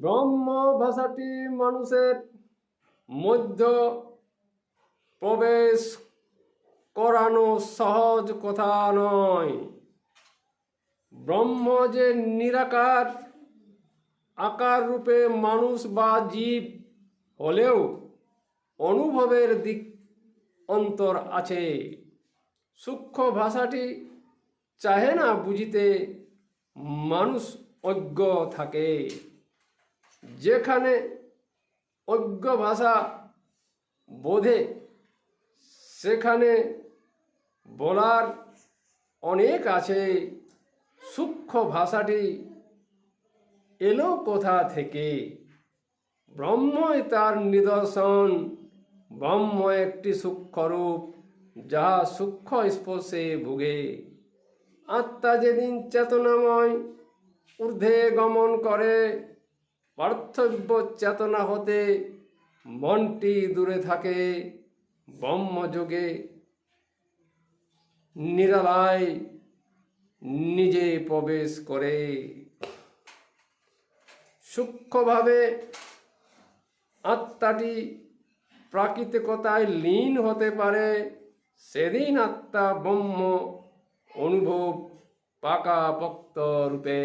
ব্রহ্ম ভাষাটি মানুষের মধ্য প্রবেশ করানো সহজ কথা নয়। ব্রহ্ম যে নিরাকার আকার রূপে মানুষ বা জীব হলেও অনুভবের দিক অন্তর আছে। সূক্ষ্ম ভাষাটি চাহে না বুঝিতে মানুষ অজ্ঞ থাকে। যেখানে অজ্ঞ ভাষা বোধে, সেখানে বলার অনেক আছে। সূক্ষ্ম ভাষাটি এলো কোথা থেকে? ব্রহ্মই তার নিদর্শন। ব্রহ্ম একটি সূক্ষ্মরূপ যাহা সূক্ষ্ম স্পর্শে ভুগে। আত্মা যেদিন চেতনাময় ঊর্ধ্বে গমন করে পার্থব্য চেতনা হতে মনটি দূরে থাকে ব্রহ্মযোগে। নিরালায় নিজে প্রবেশ করে। সূক্ষ্মভাবে আত্মাটি প্রাকৃতিকতায় লীন হতে পারে, সেদিন আত্মা ব্রহ্ম অনুভব পাকাপোক্ত রূপে।